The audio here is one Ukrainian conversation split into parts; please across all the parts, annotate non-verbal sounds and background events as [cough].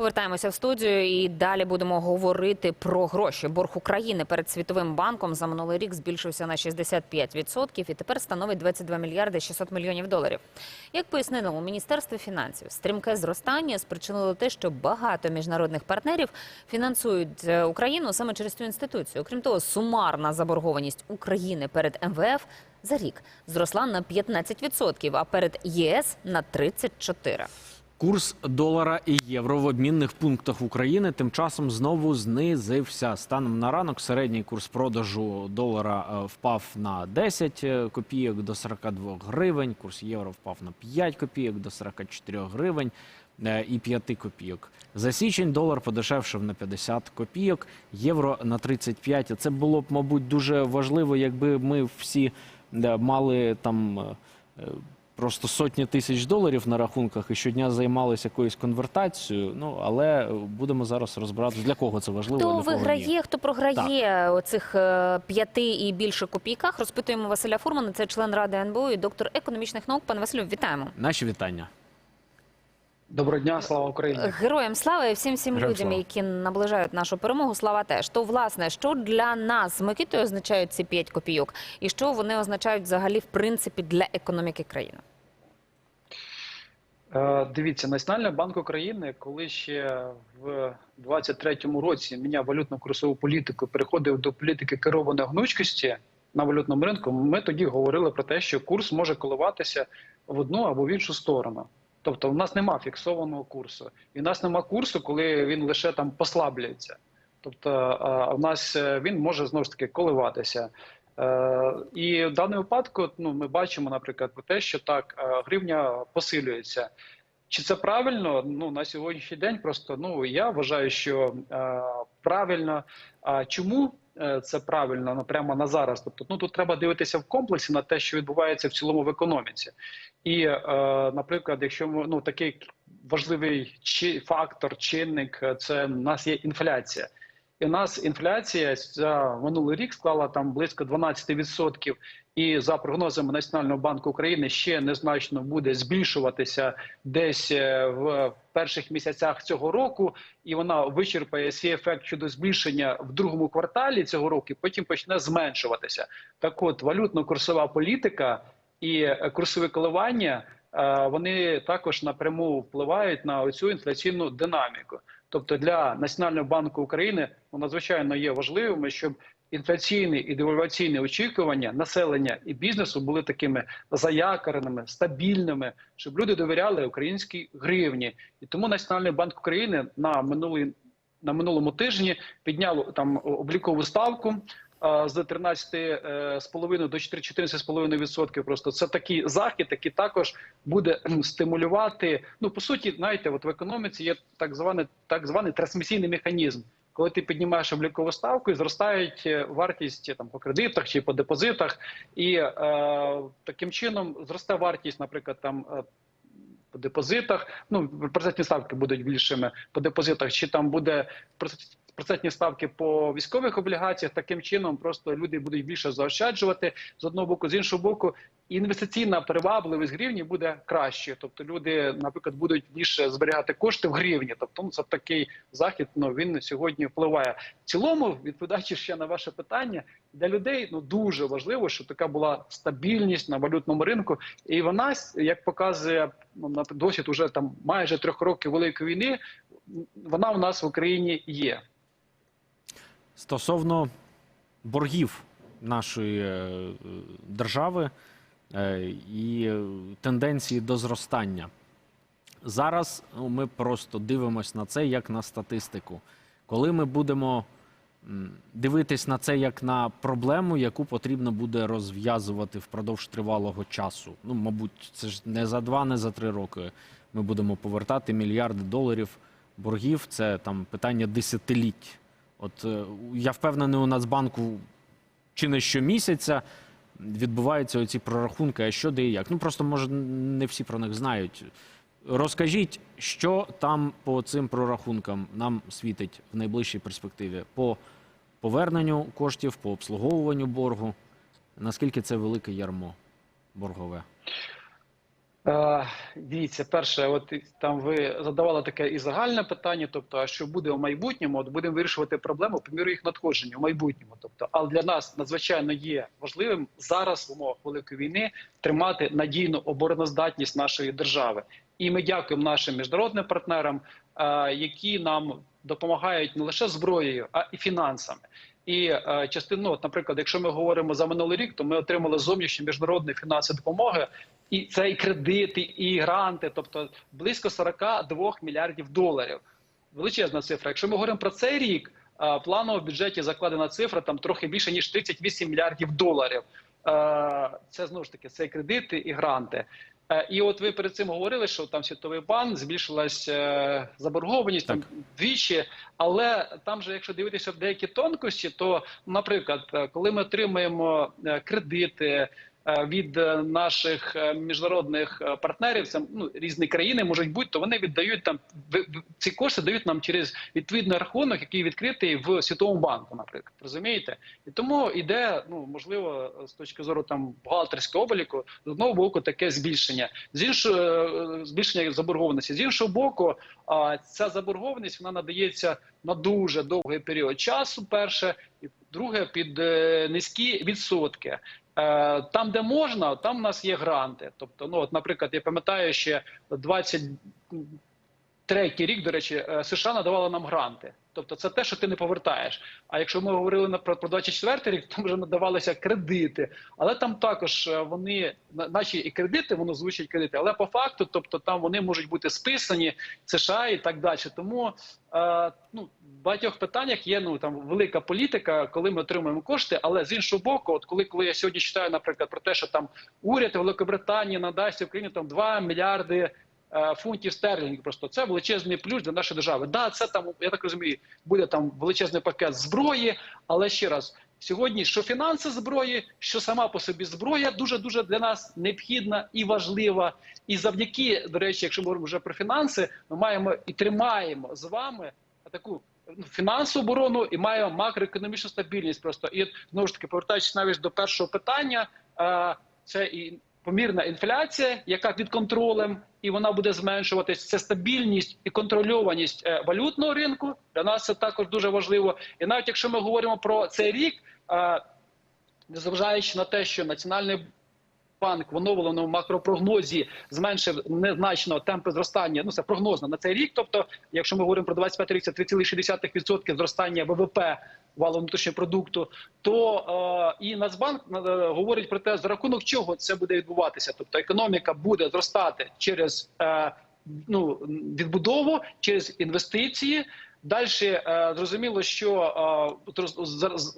Повертаємося в студію і далі будемо говорити про гроші. Борг України перед світовим банком за минулий рік збільшився на 65% і тепер становить 22 мільярди 600 мільйонів доларів. Як пояснили у міністерстві фінансів, стрімке зростання спричинило те, що багато міжнародних партнерів фінансують е, Україну саме через цю інституцію. Окрім того, сумарна заборгованість України перед МВФ за рік зросла на 15%, а перед ЄС на 34%. Курс долара і євро в обмінних пунктах України тим часом знову знизився. Станом на ранок середній курс продажу долара е, впав на 10 копійок до 42 гривень. Курс євро впав на 5 копійок до 44 гривень е, і 5 копійок. За січень долар подешевшив на 50 копійок, євро на 35. Це було б, мабуть, дуже важливо, якби ми всі е, мали там. Е, просто сотні тисяч доларів на рахунках і щодня займалися якоюсь конвертацією. Ну але будемо зараз розбиратися, для кого це важливо. Хто для кого ні. виграє, хто програє у цих е, п'яти і більше копійках? Розпитуємо Василя Фурмана. Це член ради НБУ і доктор економічних наук. Пане Василю, вітаємо. Наші вітання. Доброго дня, слава Україні. Героям слава і всім всім Героям людям, слава. які наближають нашу перемогу. Слава теж. То власне, що для нас з Микитою означають ці 5 копійок, і що вони означають взагалі в принципі для економіки країни? Е, Дивіться, Національний банк України, коли ще в 23-му році міняв валютну курсову політику, переходив до політики керованої гнучкості на валютному ринку. Ми тоді говорили про те, що курс може коливатися в одну або в іншу сторону. Тобто, в нас нема фіксованого курсу, і в нас нема курсу, коли він лише там послаблюється. Тобто, е, в нас е, він може знову ж таки коливатися. Е, І в даному випадку ну, ми бачимо, наприклад, про те, що так е, гривня посилюється. Чи це правильно? Ну на сьогоднішній день просто ну я вважаю, що е, правильно. А чому е, це правильно? Ну прямо на зараз. Тобто, ну тут треба дивитися в комплексі на те, що відбувається в цілому в економіці. І, е, наприклад, якщо ну такий важливий чи фактор, чинник, це в нас є інфляція. І у нас інфляція за минулий рік склала там близько 12%. І за прогнозами Національного банку України ще незначно буде збільшуватися десь е, в перших місяцях цього року, і вона вичерпає свій ефект щодо збільшення в другому кварталі цього року. і Потім почне зменшуватися. Так, от валютно-курсова політика і е, курсові коливання вони також напряму впливають на цю інфляційну динаміку. Тобто для Національного банку України ну, надзвичайно є важливими, щоб інфляційні і девальваційні очікування населення і бізнесу були такими заякореними, стабільними, щоб люди довіряли українській гривні. І тому Національний банк України на минулий на минулому тижні підняв там облікову ставку. З 13,5 до 14,5%. Просто це такий захід, який також буде стимулювати. Ну по суті, знаєте, от в економіці є так званий так званий трансмісійний механізм. Коли ти піднімаєш облікову ставку, і зростають е, вартість там по кредитах чи по депозитах, і е, таким чином зросте вартість, наприклад, там. е, по депозитах, ну процентні ставки будуть більшими по депозитах, чи там буде процентні ставки по військових облігаціях. Таким чином просто люди будуть більше заощаджувати з одного боку, з іншого боку, інвестиційна привабливість гривні буде краще. Тобто люди, наприклад, будуть більше зберігати кошти в гривні. Тобто, ну це такий захід. Ну він сьогодні впливає. В цілому, відповідаючи ще на ваше питання, для людей ну дуже важливо, щоб така була стабільність на валютному ринку, і вона, як показує ну, на досвід уже там майже трьох років великої війни, вона у нас в Україні є. Стосовно боргів нашої е, держави е, і тенденції до зростання. Зараз ну, ми просто дивимося на це як на статистику. Коли ми будемо дивитись на це як на проблему, яку потрібно буде розв'язувати впродовж тривалого часу. Ну, мабуть, це ж не за два, не за три роки. Ми будемо повертати мільярди доларів боргів. Це там питання десятиліть. От е, я впевнений, у Нацбанку чи не щомісяця відбуваються оці прорахунки, а що де і як. Ну просто може не всі про них знають. Розкажіть, що там по цим прорахункам нам світить в найближчій перспективі по поверненню коштів, по обслуговуванню боргу. Наскільки це велике ярмо боргове? Е, Дивіться, перше, от там ви задавали таке і загальне питання, тобто, а що буде в майбутньому, от будемо вирішувати проблему по міру їх надходження в майбутньому. Тобто, але для нас надзвичайно є важливим зараз в умовах великої війни тримати надійну обороноздатність нашої держави. І ми дякуємо нашим міжнародним партнерам, е, які нам допомагають не лише зброєю, а і фінансами. І е, частину, от, наприклад, якщо ми говоримо за минулий рік, то ми отримали зовнішні міжнародні фінансові допомоги. І це і кредити, і гранти, тобто близько 42 мільярдів доларів. Величезна цифра. Якщо ми говоримо про цей рік, планово в бюджеті закладена цифра там трохи більше ніж 38 мільярдів доларів. Е, Це знову ж таки це і кредити і гранти. Е, І от ви перед цим говорили, що там Світовий банк збільшилась е, заборгованість там двічі. Але там же, якщо дивитися в деякі тонкості, то, наприклад, е, коли ми отримуємо е, кредити е, від е, наших е, міжнародних е, партнерів, це ну різні країни можуть бути, то вони віддають там ці кошти дають нам через відповідний рахунок, який відкритий в світовому банку, наприклад, розумієте? І тому іде, ну можливо, з точки зору там бухгалтерського обліку, з одного боку таке збільшення, з іншого е, збільшення заборгованості, з іншого боку, ця заборгованість вона надається на дуже довгий період часу. Перше, і друге під е, низькі відсотки. Е, Там, де можна, там у нас є гранти. Тобто, ну от, наприклад, я пам'ятаю ще 20 третій рік, до речі, е, США надавали нам гранти. Тобто, це те, що ти не повертаєш. А якщо ми говорили про, про 24 рік, [laughs] там вже надавалися кредити, але там також е, вони, на- наші і кредити, воно звучать кредити, але по факту, тобто там вони можуть бути списані США і так далі. Тому е, ну, в багатьох питаннях є ну там велика політика, коли ми отримуємо кошти. Але з іншого боку, от коли, коли я сьогодні читаю, наприклад, про те, що там уряд Великобританії надасть Україні там 2 мільярди фунтів стерлінгів. Просто це величезний плюс для нашої держави. Да, це там я так розумію, буде там величезний пакет зброї. Але ще раз, сьогодні що фінанси зброї, що сама по собі зброя дуже дуже для нас необхідна і важлива. І завдяки до речі, якщо ми говоримо вже про фінанси, ми маємо і тримаємо з вами таку. ну, Фінансову оборону і маємо макроекономічну стабільність. Просто і знову ж таки повертаючись навіть до першого питання, е, це і помірна інфляція, яка під контролем, і вона буде зменшуватись. Це стабільність і контрольованість е, валютного ринку. Для нас це також дуже важливо. І навіть якщо ми говоримо про цей рік, е, незважаючи на те, що національний банк в оновленому макропрогнозі зменшив незначно темпи зростання. Ну це прогнозно на цей рік. Тобто, якщо ми говоримо про 25 рік, це 3,6% зростання ВВП валового внутрішнього продукту. То е, і Нацбанк е, говорить про те, за рахунок чого це буде відбуватися. Тобто економіка буде зростати через е, ну відбудову, через інвестиції. Далі е, зрозуміло, що е,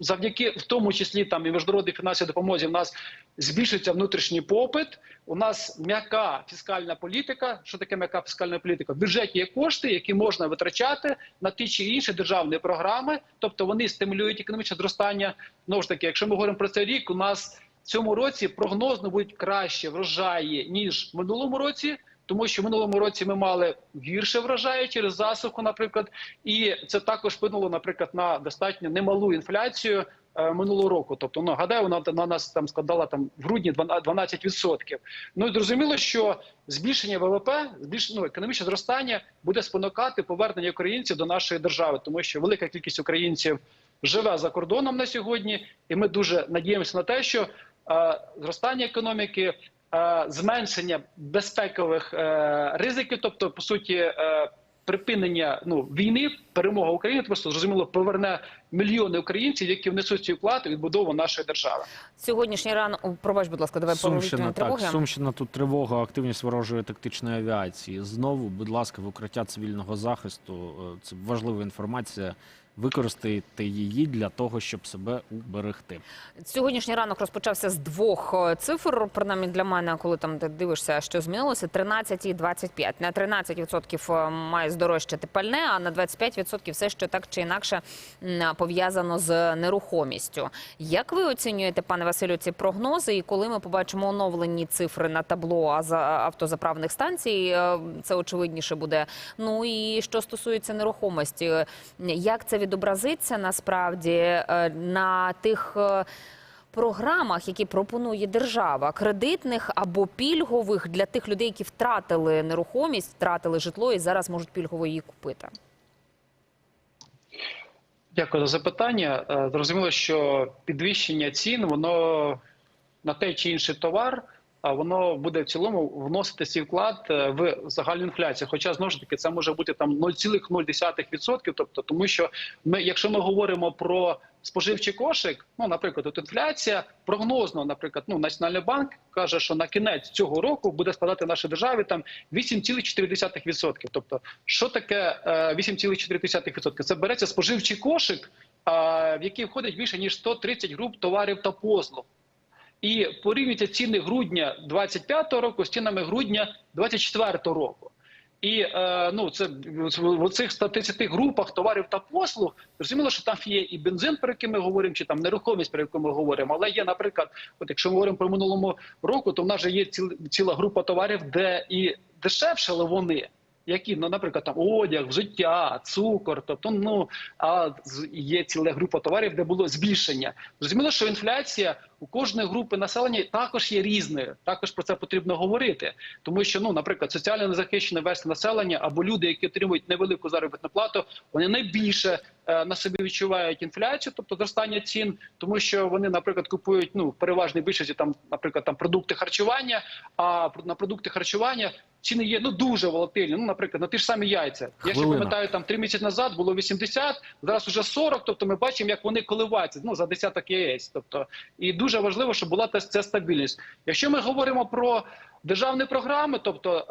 завдяки в тому числі там і міжнародній фінансовій допомозі в нас збільшиться внутрішній попит. У нас м'яка фіскальна політика. Що таке м'яка фіскальна політика? В бюджеті є кошти, які можна витрачати на ті чи інші державні програми, тобто вони стимулюють економічне зростання. Знову ж таки, якщо ми говоримо про цей рік, у нас в цьому році прогнозно будуть краще врожаї ніж в минулому році. Тому що в минулому році ми мали гірше врожаї через засуху, наприклад, і це також вплинуло, наприклад, на достатньо немалу інфляцію е, минулого року. Тобто, ну гадаю, вона на нас там складала там в грудні 12%. Ну зрозуміло, що збільшення ВВП, збільшення ну, економічне зростання буде спонукати повернення українців до нашої держави, тому що велика кількість українців живе за кордоном на сьогодні, і ми дуже надіємося на те, що е, зростання економіки. Е, Зменшення безпекових е, ризиків, тобто по суті е, припинення ну війни, перемога України просто зрозуміло поверне мільйони українців, які внесуть свій вклад у відбудову нашої держави. Сьогоднішній ранок, О, пробач, будь ласка, давай Сумщина, так, тривоги. Сумщина тут тривога, активність ворожої тактичної авіації. Знову, будь ласка, в укриття цивільного захисту. Це важлива інформація. Використайте її для того, щоб себе уберегти. Сьогоднішній ранок розпочався з двох е, цифр, принаймні для мене, коли там ти дивишся, що змінилося, 13 і 25. На 13% має здорожчати пальне, а на 25% все, що так чи інакше пов'язано з нерухомістю. Як ви оцінюєте, пане Василю, ці прогнози? І коли ми побачимо оновлені цифри на табло автозаправних станцій, е, це очевидніше буде. Ну і що стосується нерухомості, е, як це відобразиться насправді е, на тих. е, програмах, які пропонує держава, кредитних або пільгових для тих людей, які втратили нерухомість, втратили житло і зараз можуть пільгово її купити? Дякую за запитання. Е, Зрозуміло, що підвищення цін воно на той чи інший товар, воно буде в цілому вносити свій вклад е, в загальну інфляцію. Хоча знову ж таки це може бути там 0,0%, тобто тому, що ми, якщо ми говоримо про споживчий кошик, ну наприклад, от інфляція прогнозно, наприклад, ну Національний банк каже, що на кінець цього року буде складати нашій державі там 8,4%. Тобто, що таке е, 8,4%? Це береться споживчий кошик, в який входить більше ніж 130 груп товарів та послуг. І порівнюйте ціни грудня 25-го року з цінами грудня 24-го року. І е, ну це в цих 130 групах товарів та послуг зрозуміло, що там є і бензин, про який ми говоримо, чи там нерухомість, про яку ми говоримо. Але є, наприклад, от якщо ми говоримо про минулому року, то в нас же є ціл, ціла група товарів, де і дешевшали вони. Які ну, наприклад, там одяг, взуття, цукор, тобто ну а є ціла група товарів, де було збільшення. Зрозуміло, що інфляція у кожної групи населення також є різною. Також про це потрібно говорити, тому що ну, наприклад, соціально незахищене верства населення або люди, які отримують невелику заробітну плату, вони найбільше на собі відчувають інфляцію, тобто зростання цін, тому що вони, наприклад, купують ну в переважній більшості там, наприклад, там продукти харчування. А на продукти харчування ціни є ну дуже волатильні. Ну, наприклад, на ті ж самі яйця. Я ще пам'ятаю, там три місяці назад було 80, зараз уже 40, Тобто ми бачимо, як вони коливаються ну за десяток яєць. Тобто, і дуже важливо, щоб була ця стабільність. Якщо ми говоримо про державні програми, тобто.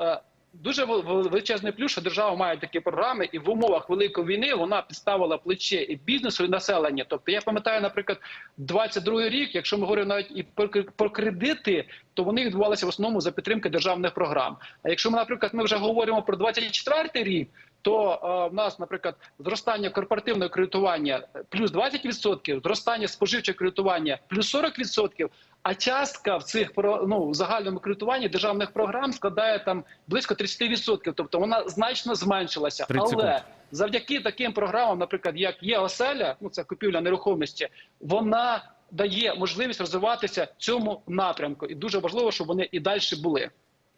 Дуже вел- вел- величезний плюс, що держава має такі програми, і в умовах великої війни вона підставила плече і бізнесу, і населення. Тобто, я пам'ятаю, наприклад, 22 рік, якщо ми говоримо навіть і про, кр- кредити, то вони відбувалися в основному за підтримки державних програм. А якщо ми, наприклад, ми вже говоримо про 24 рік, то е, в нас, наприклад, зростання корпоративного кредитування плюс 20%, зростання споживчого кредитування плюс 40%, а частка в цих ну, в загальному кредитуванні державних програм складає там близько 30%. Тобто вона значно зменшилася. Але завдяки таким програмам, наприклад, як є оселя, ну це купівля нерухомості, вона дає можливість розвиватися цьому напрямку, і дуже важливо, щоб вони і далі були.